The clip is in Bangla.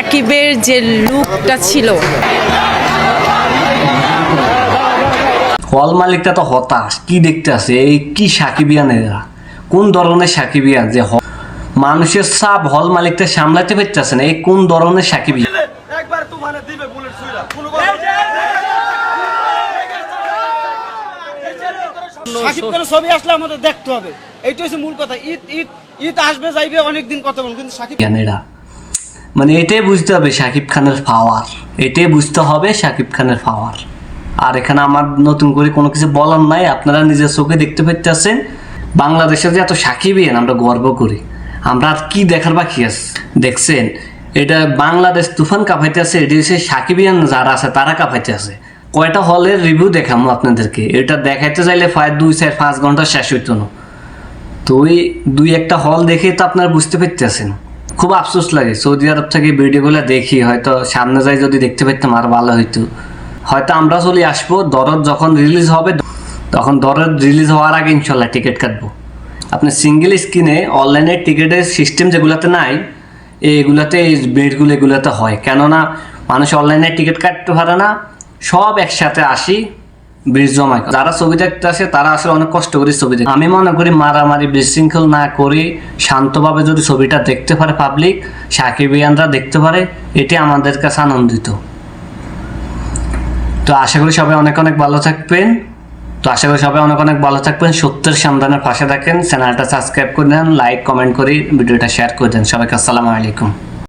সাকিবের যে লুকটা ছিল। হল মালিকটা তো হতাশ। কি দেখতে আছে? এই কি সাকিবিয়ান এরা? কোন ধরনের সাকিবিয়ান যে মানুষের সাপ হল মালিকটা সামলাতে পারতেছে না। এই কোন ধরনের সাকিবিয়ান একবার তুফানে দিবে বুলেট ছুঁড়া কোনো সাকিব খানের ছবি আসলে আমাদের দেখতে হবে। এইটা হচ্ছে মূল কথা। ঈদ ঈদ ঈদ আসবে যাইবে অনেকদিন কথা বলুন কিন্তু সাকিব এরা। মানে এটাই বুঝতে হবে সাকিব খানের পাওয়ার এটাই বুঝতে হবে সাকিব খানের পাওয়ার আর এখানে আমার নতুন করে কোনো কিছু বলার নাই, আপনারা নিজের চোখে দেখতে পাইতেছেন বাংলাদেশে যে এত সাকিবিয়ান, আমরা গর্ব করি। আমরা আর কি দেখার বাকি আছে? দেখছেন, এটা বাংলাদেশ তুফান কাঁপাইতে আছে এটি হচ্ছে সাকিবিয়ান যারা আছে, তারা কাঁপাইতে আছে কয়টা হলের রিভিউ দেখামো আপনাদেরকে? এটা দেখাইতে চাইলে প্রায় দুই চার পাঁচ ঘণ্টা শেষ হইতো না। তো ওই দুই একটা হল দেখে তো আপনারা বুঝতে পারতেছেন খুব আফসোস লাগে। সৌদি আরব থেকে ভিডিওগুলো দেখি, হয়তো সামনে যাই যদি দেখতে পেতাম আর ভালো হইতো। হয়তো আমরা চলে আসব, দরদ যখন রিলিজ হবে, তখন দরদ রিলিজ হওয়ার আগে ইনশাল্লাহ টিকিট কাটবো। আপনি সিঙ্গেল স্ক্রিনে অনলাইনে টিকিটের সিস্টেম যেগুলোতে নাই, এগুলাতে এই ভিড়গুলো, এগুলোতে হয়। কেননা মানুষ অনলাইনে টিকিট কাটতে পারে না, সব একসাথে আসি ব্রিজ জমায় যারা ছবি দেখতে আসে, তারা আসলে অনেক কষ্ট করে ছবি দেখে। আমি মনে করি মারামারি, বিশৃঙ্খল না করে শান্তভাবে যদি ছবিটা দেখতে পারে পাবলিক সাকিবিয়ানরা দেখতে পারে, এটি আমাদের কাছে আনন্দিত। তো আশা করি সবাই অনেক অনেক ভালো থাকবেন। তো আশা করি সবাই অনেক অনেক ভালো থাকবেন। সত্যের সন্ধানের পাশে থাকেন। চ্যানেলটা সাবস্ক্রাইব করে দেন লাইক কমেন্ট করে ভিডিওটা শেয়ার করে দেন। সবাইকে আসসালামু আলাইকুম।